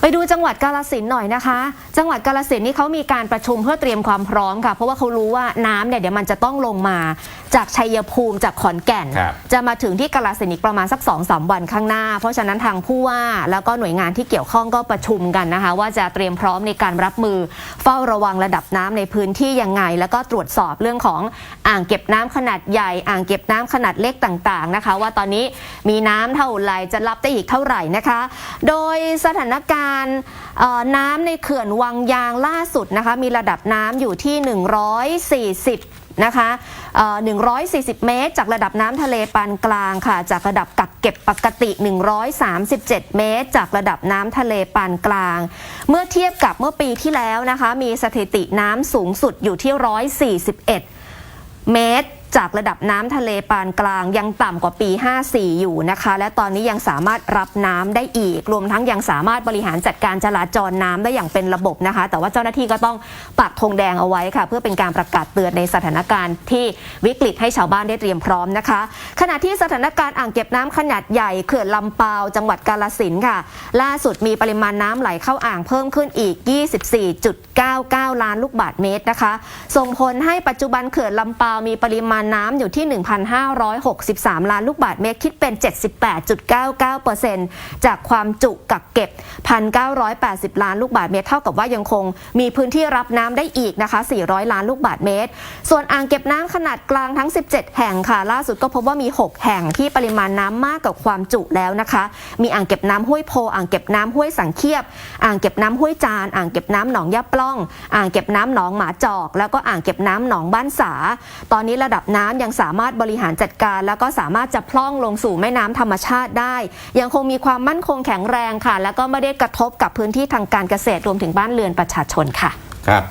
ไปดูจังหวัดกาลสินธุ์หน่อยนะคะ จังหวัดกาลสินธุ์นี่เขามีการประชุมเพื่อเตรียมความพร้อมค่ะ เพราะว่าเขารู้ว่าน้ำเนี่ยเดี๋ยวมันจะต้องลงมาจากชัยภูมิจากขอนแก่น ครับจะมาถึงที่กาลสินธุ์อีกประมาณสัก2อสวันข้างหน้า เพราะฉะนั้นทางผู้ว่าแล้วก็หน่วยงานที่เกี่ยวข้องก็ประชุมกันนะคะ ว่าจะเตรียมพร้อมในการรับมือ เฝ้าระวังระดับน้ำในพื้นที่ยังไง แล้วก็ตรวจสอบเรื่องของอ่างเก็บน้ำขนาดใหญ่ อ่างเก็บน้ำขนาดเล็กต่างๆนะคะ ว่าตอนนี้มีน้ำเท่าไหร่จะรับได้อีกเท่าไหร่นะคะ โดยสถานการณ์เอ่อน้ำในเขื่อนวังยางล่าสุดนะคะมีระดับน้ำอยู่ที่ 140นะคะ140 เมตร จากระดับน้ำทะเลปานกลางค่ะ จากระดับกักเก็บปกติ 137 เมตร จากระดับน้ำทะเลปานกลาง เมื่อเทียบกับเมื่อปีที่แล้วนะคะ มีสถิติน้ำสูงสุดอยู่ที่ 141 เมตรจากระดับน้ำทะเลปานกลางยังต่ำกว่าปี 54 อยู่นะคะ และตอนนี้ยังสามารถรับน้ำได้อีก รวมทั้งยังสามารถบริหารจัดการจราจรน้ำได้อย่างเป็นระบบนะคะ แต่ว่าเจ้าหน้าที่ก็ต้องปักธงแดงเอาไว้ค่ะ เพื่อเป็นการประกาศเตือนในสถานการณ์ที่วิกฤตให้ชาวบ้านได้เตรียมพร้อมนะคะ ขณะที่สถานการณ์อ่างเก็บน้ำขนาดใหญ่เขื่อนลำปาวจังหวัดกาลสินค่ะ ล่าสุดมีปริมาณน้ำไหลเข้าอ่างเพิ่มขึ้นอีก 24.99 ล้านลูกบาศก์เมตรนะคะ ส่งผลให้ปัจจุบันเขื่อนลำปาวมีปริมาณน้ำอยู่ที่ 1,563 ล้านลูกบาศก์เมตรคิดเป็น 78.99%จากความจุกักเก็บ 1,980 ล้านลูกบาศก์เมตร เท่ากับว่ายังคงมีพื้นที่รับน้ำได้อีกนะคะ 400 ล้านลูกบาศก์เมตร ส่วนอ่างเก็บน้ำขนาดกลางทั้ง 17 แห่งค่ะ ล่าสุดก็พบว่ามี 6 แห่งที่ปริมาณน้ำมากกว่าความจุแล้วนะคะ มีอ่างเก็บน้ำห้วยโพ อ่างเก็บน้ำห้วยสังเคียบ อ่างเก็บน้ำห้วยจาน อ่างเก็บน้ำหนองยะปล้อง อ่างเก็บน้ำหนองหมาจอก แล้วก็อ่างเก็บน้ำหนองบ้านสา ตอนนี้ระดับน้ำยังสามารถบริหารจัดการ แล้วก็สามารถจะพล่องลงสู่แม่น้ำธรรมชาติได้ ยังคงมีความมั่นคงแข็งแรงค่ะ แล้วก็ไม่ได้กระทบกับพื้นที่ทางการเกษตรรวมถึงบ้านเรือนประชาชนค่ะ ครับ